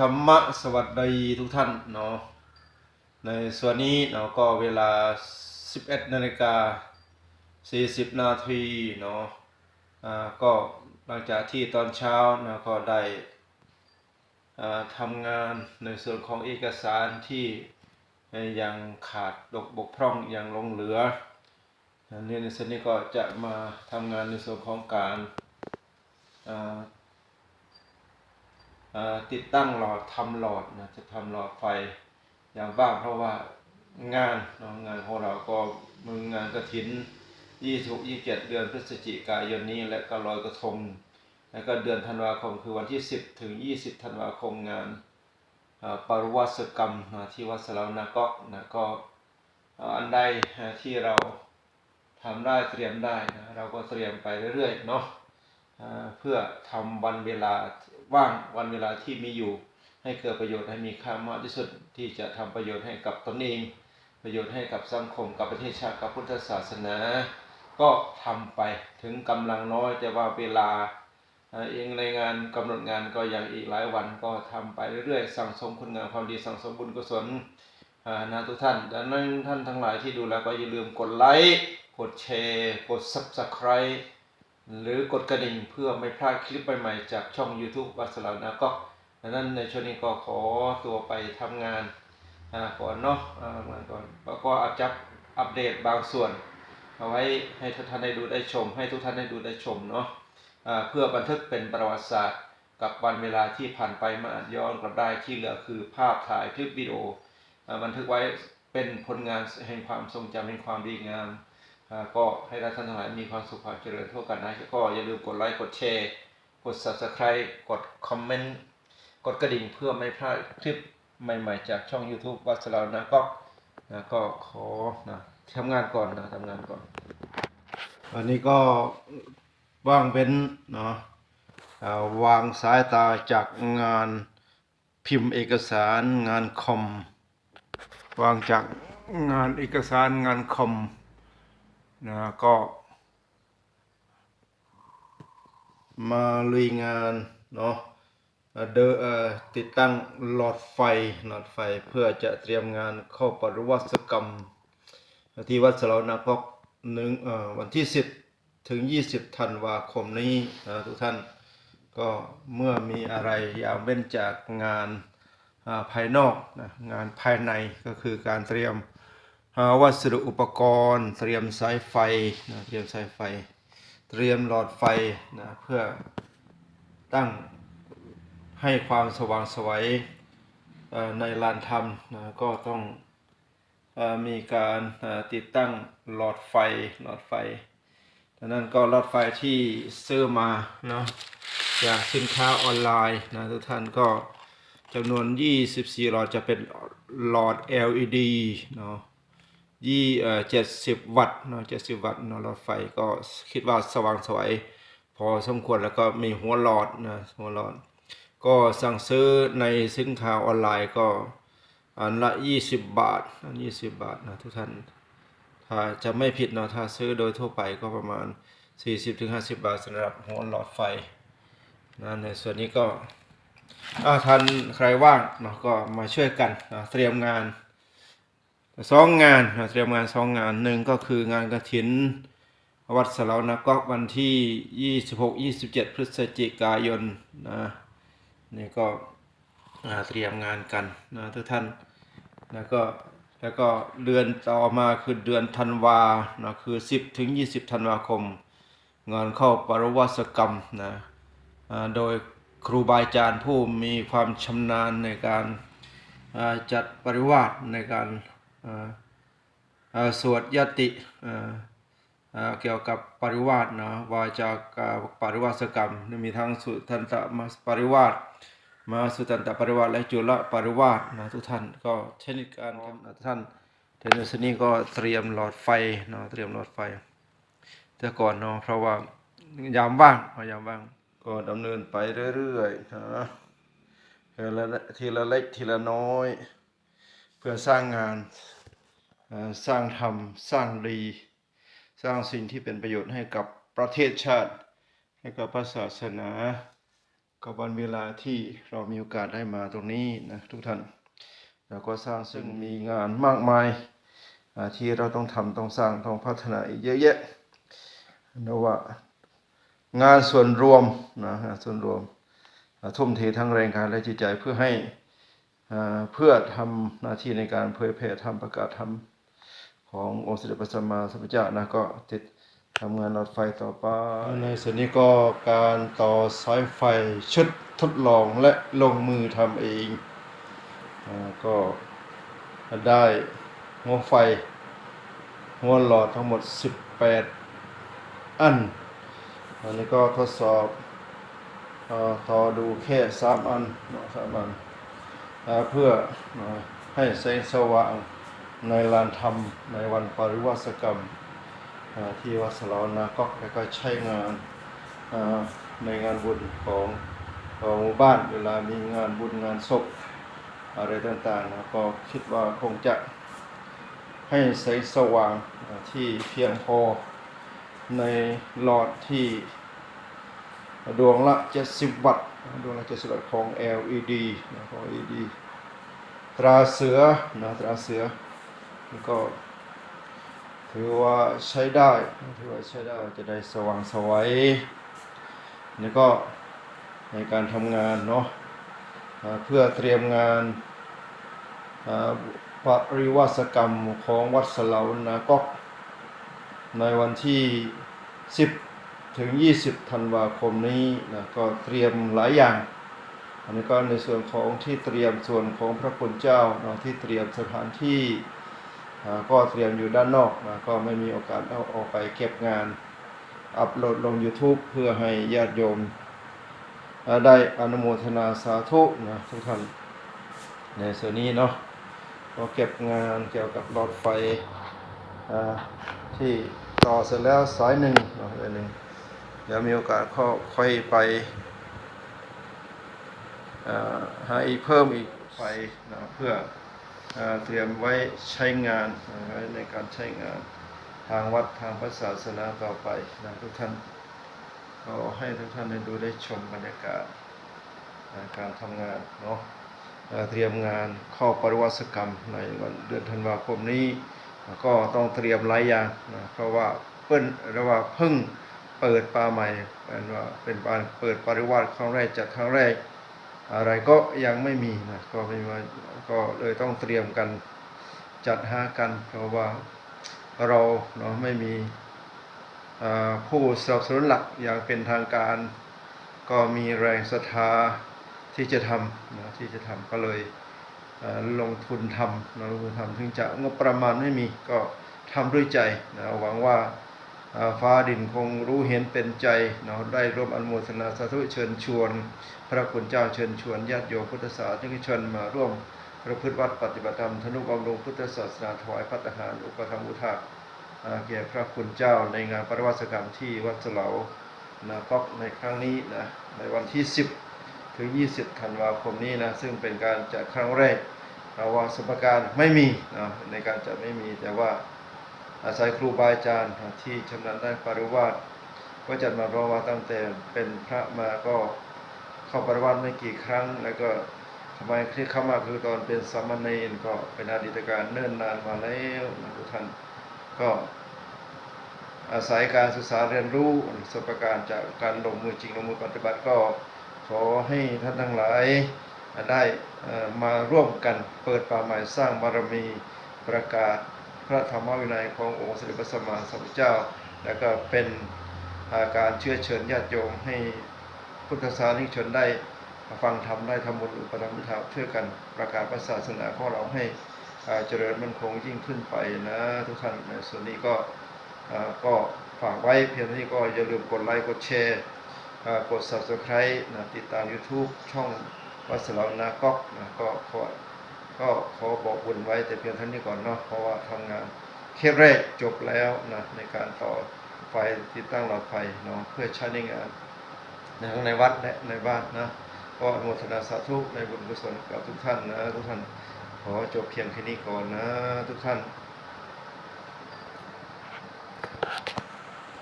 ธรรมะสวัสดีทุกท่านเนาะในส่วนนี้เนาะก็เวลา 11นาฬิกา40 นาทีเนาะอ่าก็หลังจากที่ตอนเช้าเนาะก็ได้อ่าทำงานในส่วนของเอกสารที่ยังขาดตกบกพร่องยังลงเหลืออันนี้ในส่วนนี้ก็จะมาทำงานในส่วนของการอ่า ติดตั้งหลอดทำหลอดนะจะทำหลอดไฟอย่างบ้างเพราะว่างานงานของเราก็มืองานกระถิน26 27เดือนพฤศจิกายนนี้ และก็ลอยกระทง แล้วก็เดือนธันวาคมคือวันที่10ถึง20ธันวาคมงานปรวัสกรรมนะที่วัดสลาวนากาะนะก็อันใดที่เราทำได้เตรียมได้นะเราก็เตรียมไปเรื่อยๆเนาะเพื่อทำวันเวลา ว่างวันเวลาที่มีอยู่ ให้เกิดประโยชน์ให้มีค่ามากที่สุดที่จะทำประโยชน์ให้กับตนเอง ประโยชน์ให้กับสังคมกับประเทศชาติกับพุทธศาสนา ก็ทำไปถึงกำลังน้อยแต่ว่าเวลาเองในงานกำหนดงานก็ยังอีกหลายวันก็ทำไปเรื่อยๆสั่งสมคุณงามความดีสั่งสมบุญกุศลนะทุกท่านดังนั้นท่านทั้งหลายที่ดูแล้วก็อย่าลืมกดไลค์กดแชร์ กด subscribe หรือกดกระดิ่งเพื่อไม่พลาดคลิปใหม่ๆจากช่อง YouTube วัสลาวนาก็ดังนั้นในช่วงนี้ก็ขอตัวไปทำงานก่อนเนาะอ่ามาก่อนแล้วก็อัปจับอัปเดตบางส่วน เอาไว้ให้ทุกท่านได้ดูได้ชม ให้ทุกท่านได้ดูได้ชมเนาะเพื่อบันทึกเป็นประวัติศาสตร์ กับวันเวลาที่ผ่านไปมาอาจย้อนกลับได้ที่เหลือคือภาพถ่ายคลิปวิดีโออบันทึกไว้เป็นผลงานแห่งความทรงจำแห่งความดีงาม ก็ให้ท่านทั้งหลายมีความสุขความเจริญทั่วกันนะก็อย่าลืมกดไลค์กดแชร์กด subscribe กดคอมเมนต์กดกระดิ่งเพื่อไม่พลาดคลิปใหม่ๆ จากช่อง YouTube วัดสลาวนะก็นะก็ขอนะทำงานก่อนนะทำงานก่อนวันนี้ก็ว่างเป็นเนาะวางสายตาจากงานพิมพ์เอกสารงานคอม วางจากงานเอกสารงานคอม นะก็ มาลุยงานเนาะเดอเอ่อติดตั้งหลอดไฟหลอดไฟเพื่อจะเตรียมงานเข้าปริวัติกรรม ที่วัดสลานาพกหนึ่งเอ่อวันที่ 10 ถึง 20ธันวาคมนี้นะทุกท่านก็เมื่อมีอะไรอย่างเว้นจากงานภายนอกนะงานภายในก็คือการเตรียม หาวัสดุอุปกรณ์ เตรียมสายไฟนะเตรียมสายไฟ เตรียมหลอดไฟนะเพื่อตั้งให้ความสว่างสวัยในลานธรรมนะก็ต้องอมีการติดตั้งหลอดไฟหลอดไฟดังนั้นก็หลอดไฟที่ซื้อมาเนาะจากสินค้าออนไลน์นะทุกท่านก็จำนวน 24 หลอดจะเป็นหลอด LED เนาะ ยี่เจ็ดสิบวัตต์เนาะเจ็ดสิบวัตต์เนาะหลอดไฟก็คิดว่าสว่างสวยพอสมควรแล้วก็มีหัวหลอดนะหัวหลอด ก็สั่งซื้อในสินค้าออนไลน์ก็อันละยี่สิบบาทอันยี่สิบบาทนะทุกท่านถ้าจะไม่ผิดเนาะถ้าซื้อโดยทั่วไปก็ประมาณ40-50บถึงห้าสิบบาทสำหรับหัวหลอดไฟนะในส่วนนี้ก็อ่าท่านใครว่างเนาะก็มาช่วยกันนะเตรียมงาน สองงานนะเตรียมงานสองงานหนึ่งก็คืองานกระถิน วัดสลาวนะก็วันที่26-27พฤศจิกายนนะนี่ก็เตรียมงานกันนะทุกท่านแล้วก็แล้วก็เดือนต่อมาคือเดือนธันวานะคือ10ถึง20ธันวาคม งานเข้าปรวัสกรรมนะโดยครูบาอาจารย์ผู้มีความชำนาญในการจัดปริวาสในการ สวดยติเกี่ยวกับปริวาสนะวาจากปริวาสกรรมมีทั้งสุทันตมาปริวาสมาสุตันตปริวาสและจุลปริวาสนะทุกท่านก็เช่นกันครับนะท่านเทนนิสนี่ก็เตรียมหลอดไฟเนาะเตรียมหลอดไฟ แต่ก่อนเนาะเพราะว่ายามว่างยามว่างก็ดำเนินไปเรื่อยๆนะทีละทีละเล็กทีละน้อย พื่อสร้างงานสร้างธรรมสร้างดี สร้างสิ่งที่เป็นประโยชน์ให้กับประเทศชาติ ให้กับพระศาสนากับวันเวลาที่เรามีโอกาสได้มาตรงนี้นะทุกท่านเราก็สร้างซึ่งมีงานมากมายที่เราต้องทำต้องสร้างต้องพัฒนาอีกเยอะแยะนะว่างานส่วนรวมนะส่วนรวมทุ่มเททั้งแรงกายและจิตใจเพื่อให้ เพื่อทำหน้าที่ในการเผยแผ่ธรรมประกาศธรรมขององค์สมเด็จพระสัมมาสัมพุทธเจ้านะก็ติดทำงานหลอดไฟต่อไป ในส่วนนี้ก็การต่อสายไฟชุดทดลองและลงมือทำเองอก็ได้หัวไฟ หัวหลอดทั้งหมด 18 อันอันนี้ก็ทดสอบอต่อดูแค่ 3 อันสามอันอ่า เพื่อให้แสงสว่างในลานธรรมในวันปริวาสกรรมที่วัดสลานาก็แล้วก็ใช้งานในงานบุญของของหมู่บ้านเวลามีงานบุญงานศพอะไรต่างๆนะก็คิดว่าคงจะให้แสงสว่างที่เพียงพอในหลอดที่ดวงละ 70 วัตต์ ดวงละ70วัตต์ของ LED นะของ LED ตราเสือนะตราเสือนี่ก็ถือว่าใช้ได้ถือว่าใช้ได้จะได้สว่างสวัยนี่ก็ในการทำงานเนาะเพื่อเตรียมงานปริวาสกรรมของวัดสลาวนาก็ในวันที่ 10 ถึง 20 ธันวาคมนี้นะก็เตรียมหลายอย่าง อันนี้ก็ในส่วนของที่เตรียมส่วนของพระคุณเจ้าเนาะที่เตรียมสถานที่ก็เตรียมอยู่ด้านนอกนะก็ไม่มีโอกาสเอาออกไปเก็บงาน อัปโหลดลง YouTube เพื่อให้ญาติโยม ได้อนุโมทนาสาธุนะทุกท่านในส่วนนี้เนาะก็เก็บงานเกี่ยวกับหลอดไฟที่ต่อเสร็จแล้วสายหนึ่งนะสายหนึ่ง เดี๋ยวมีโอกาสก็ค่อยไปหาอีกเพิ่มอีกไฟนะเพื่อเตรียมไว้ใช้งานในการใช้งานทางวัดทางพระศาสนาต่อไปนะทุกท่านก็ให้ทุกท่านได้ดูได้ชมบรรยากาศการทำงานเนาะเตรียมงานข้าปริวัติกรรมในวันเดือนธันวาคมนี้ ก็ต้องเตรียมหลายอย่างนะเพราะว่าเปิ้นรียกว่าเพิ่ง เปิดป่าใหม่เป็นว่าเป็นการเปิดปริวัติครั้งแรกจากครั้งแรก อะไรก็ยังไม่มีนะก็ไม่มาก็เลยต้องเตรียมกันจัดหากันเพราะว่าเราเนาะไม่มีผู้สนับสนุนหลักอย่างเป็นทางการ ก็มีแรงศรัทธาที่จะทำนะที่จะทำก็เลยเลงทุนทำนะลงทุนทำถึงจะงบประมาณไม่มีก็ทำด้วยใจนะหวังว่า ฟ้าดินคงรู้เห็นเป็นใจเนาะได้ร่วมอนุโมทนาสาธุเชิญชวน พระคุณเจ้าเชิญชวนญาติโยมพุทธศาสนิกชนมาร่วมประพฤติวัดปฏิบัติธรรมธนุบำรุงพุทธศาสนาถวายพัฒหารอุปธรรมอุทาอ่าแก่พระคุณเจ้าในงานปริวัติกรรมที่วัดเสลานะก็ในครั้งนี้นะในวันที่ 10 ถึง 20 ธันวาคมนี้นะซึ่งเป็นการจัดครั้งแรกเราะว่าสมการไม่มีนะในการจัดไม่มีแต่ว่า อาศัยครูบาอาจารย์ที่ชำนาญด้านปริวาสก็จัดมาเพราะว่าตั้งแต่เป็นพระมาก็เข้าปฏิวัติไม่กี่ครั้ง แล้วก็ทำไมที่เข้ามาคือตอนเป็นสามเณรก็เป็นอดีตการเนิ่นนานมาแล้วนะทุกท่านก็อาศัยการศึกษาเรียนรู้ประสบการณ์จากการลงมือจริงลงมือปฏิบัติก็ขอให้ท่านทั้งหลายได้มาร่วมกันเปิดป่าใหม่สร้างบารมีประกาศ พระธรรมวินัยขององค์สมเด็จพระสัมมาสัมพุทธเจ้า แล้วก็เป็นอาการเชื้อเชิญญาติโยมให้พุทธศาสนิกชนได้ฟังธรรมได้ทำบุญอุปถัมภ์ธรรมช่วยกันประกาศพระศาสนาของเราให้เจริญมั่นคงยิ่งขึ้นไปนะทุกท่านในส่วนนี้ก็ก็ฝากไว้เพียงเท่านี้ก็อย่าลืมกดไลค์กดแชร์กด subscribe นะติดตาม YouTube ช่องวัดสลาวนาก๊อกนะก็ขอ ก็ขอบอกบุญไว้แต่เพียงเท่านี้ก่อนเนาะเพราะว่าทำงานเคสแรกจบแล้วนะในการต่อไฟติดตั้งหลอดไฟเนาะเพื่อใช้ในงานในทั้งในวัดและในบ้านนะก็อนุโมทนาสาธุในบุญกุศลกับทุกท่านนะทุกท่านขอจบเพียงแค่นี้ก่อนนะทุกท่าน